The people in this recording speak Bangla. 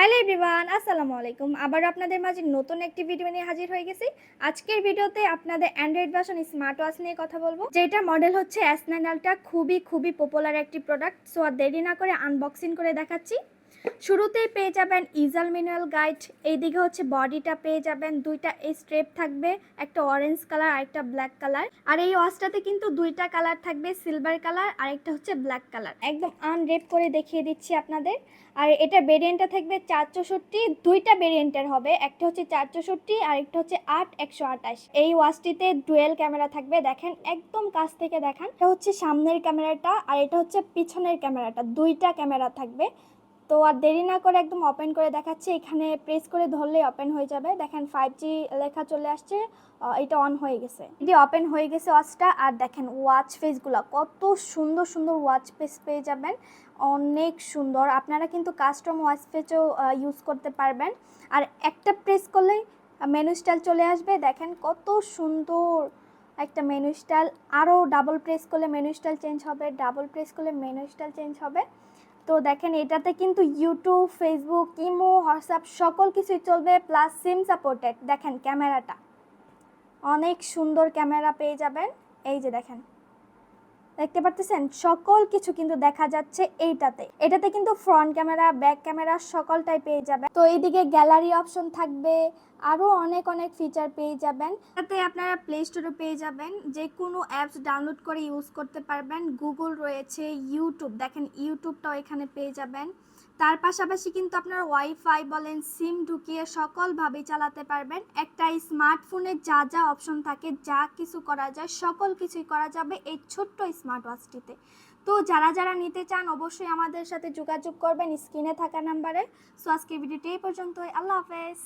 হ্যালো এভরিওয়ান আসসালামু আলাইকুম। আবার আপনাদের মাঝে নতুন একটি ভিডিও নিয়ে হাজির হয়ে গেছি। আজকের ভিডিওতে আপনাদের অ্যান্ড্রয়েড ভার্সন স্মার্ট ওয়াচ নিয়ে কথা বলব। যেটা মডেল হচ্ছে আলট্রা খুবই খুবই পপুলার একটি প্রোডাক্ট সো আর দেরি না করে আনবক্সিং করে দেখাচ্ছি। শুরুতেই পেয়ে যাবেন ইজাল মিনারেল গাইড, এইদিকে হচ্ছে বডিটা পেয়ে যাবেন, দুইটা স্ট্রেপ থাকবে, একটা অরেঞ্জ কালার আর একটা ব্ল্যাক কালার আর এই ওয়াচটাতে কিন্তু দুইটা কালার থাকবে সিলভার কালার আর একটা হচ্ছে ব্ল্যাক কালার একদম আনরেপ করে দেখিয়ে দিচ্ছি আপনাদের, আর এটা ভেরিয়েন্টটা থাকবে চার চৌষট্টি দুইটা ভেরিয়েন্টের হবে, একটা হচ্ছে চার চৌষট্টি আর একটা হচ্ছে আট, একশো আঠাশ। এই ওয়াচটিতে ডুয়েল ক্যামেরা থাকবে, দেখেন একদম কাছ থেকে দেখান, এটা হচ্ছে সামনের ক্যামেরাটা আর এটা হচ্ছে পিছনের ক্যামেরাটা দুইটা ক্যামেরা থাকবে। তো আর দেরি না করে একদম ওপেন করে দেখাচ্ছি। এখানে প্রেস করে ধরলেই ওপেন হয়ে যাবে। দেখেন ফাইভ জি লেখা চলে আসছে। এটা অন হয়ে গেছে। এটি ওপেন হয়ে গেছে ওয়াচটা আর দেখেন ওয়াচ ফেসগুলো কত সুন্দর সুন্দর ওয়াচ ফেস পেয়ে যাবেন। অনেক সুন্দর। আপনারা কিন্তু কাস্টম ওয়াচ ফেসও ইউজ করতে পারবেন। আর একটা প্রেস করলেই মেনু স্টাইল চলে আসবে। দেখেন কত সুন্দর একটা মেনু স্টাইল আরও ডাবল প্রেস করলে মেনু স্টাইল চেঞ্জ হবে। ডাবল প্রেস করলে মেনু স্টাইল চেঞ্জ হবে। তো দেখেন এটাতে কিন্তু ইউটিউব ফেসবুক ইমো হোয়াটসঅ্যাপ সকল কিছুই চলবে প্লাস সিম সাপোর্টেড দেখেন ক্যামেরাটা। অনেক সুন্দর ক্যামেরা পেয়ে যাবেন। এই যে দেখেন। দেখতে পারতেছেন? সকল কিছু কিন্তু দেখা যাচ্ছে এইটাতে। এটাতে কিন্তু ফ্রন্ট ক্যামেরা ব্যাক ক্যামেরা সকলটাই পেয়ে যাবেন। তো এইদিকে গ্যালারি অপশন থাকবে। আরও অনেক অনেক ফিচার পেয়ে যাবেন। তাতে আপনারা প্লে স্টোরে পেয়ে যাবেন। যে কোনো অ্যাপস ডাউনলোড করে ইউজ করতে পারবেন। গুগল রয়েছে ইউটিউব দেখেন ইউটিউবটাও এখানে পেয়ে যাবেন। তার পাশাপাশি কিন্তু আপনার ওয়াইফাই বলেন সিম ঢুকিয়ে সকলভাবে চালাতে পারবেন। একটা স্মার্টফোনে যা যা অপশন থাকে, যা কিছু করা যায়, সকল কিছুই করা যাবে। এই ছোট্ট স্মার্ট ওয়াচটিতে তো যারা যারা নিতে চান, অবশ্যই আমাদের সাথে যোগাযোগ করবেন স্ক্রিনে থাকা নাম্বারে। সো আজকে ভিডিওটি এই পর্যন্তই। আল্লাহ হাফেজ।